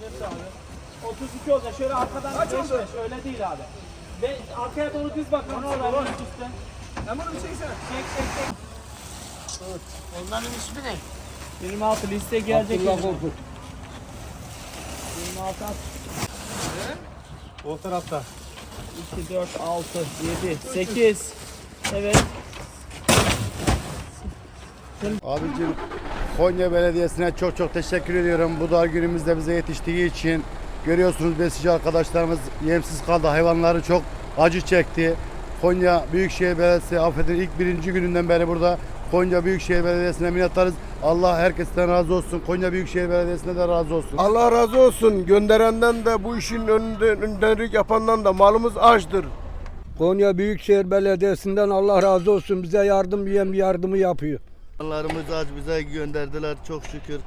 Geç abi. 32 olacak. Şöyle arkadan Kaç 5 oldu? 5 öyle değil abi. Ve arkaya doğru düz bakalım. Sonra üst üste. Ben bunu bir çeksene. Çek çek çek. Onların ismi ne? 26 liste gelecek. Abdullah. Korkut. 26 at. O tarafta. 2 4 6 7 8 Evet. Abicim Konya Belediyesi'ne çok çok teşekkür ediyorum. Bu dar günümüzde bize yetiştiği için. Görüyorsunuz besici arkadaşlarımız yemsiz kaldı. Hayvanları çok acı çekti. Konya Büyükşehir Belediyesi affedin ilk birinci gününden beri burada Konya Büyükşehir Belediyesi'ne minnettarız. Allah herkesten razı olsun. Konya Büyükşehir Belediyesi'ne de razı olsun. Allah razı olsun. Gönderenden de bu işin önünde, önderlik yapandan da malımız açtır. Konya Büyükşehir Belediyesi'nden Allah razı olsun bize yardım yem yardımı yapıyor. Allah'ımız aç bize gönderdiler çok şükür.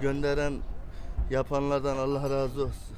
Gönderen yapanlardan Allah razı olsun.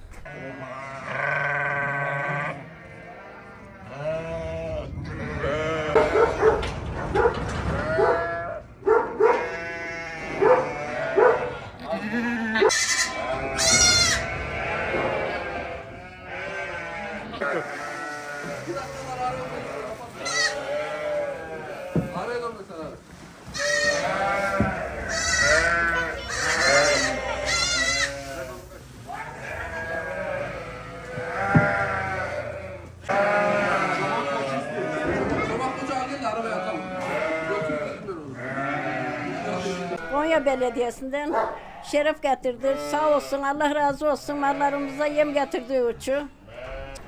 Konya Belediyesi'nden şeref getirdi. Sağ olsun Allah razı olsun mallarımıza yem getirdiği için.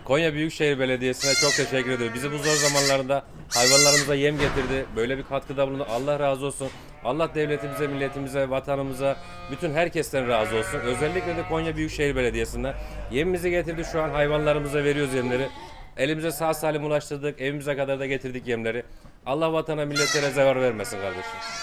Konya Büyükşehir Belediyesi'ne çok teşekkür ediyorum. Bizi bu zor zamanlarında hayvanlarımıza yem getirdi. Böyle bir katkıda bulundu. Allah razı olsun. Allah devletimize, milletimize, vatanımıza, bütün herkesten razı olsun. Özellikle de Konya Büyükşehir Belediyesi'nden yemimizi getirdi. Şu an hayvanlarımıza veriyoruz yemleri. Elimize sağ salim ulaştırdık. Evimize kadar da getirdik yemleri. Allah vatana, millete zeval vermesin kardeşim.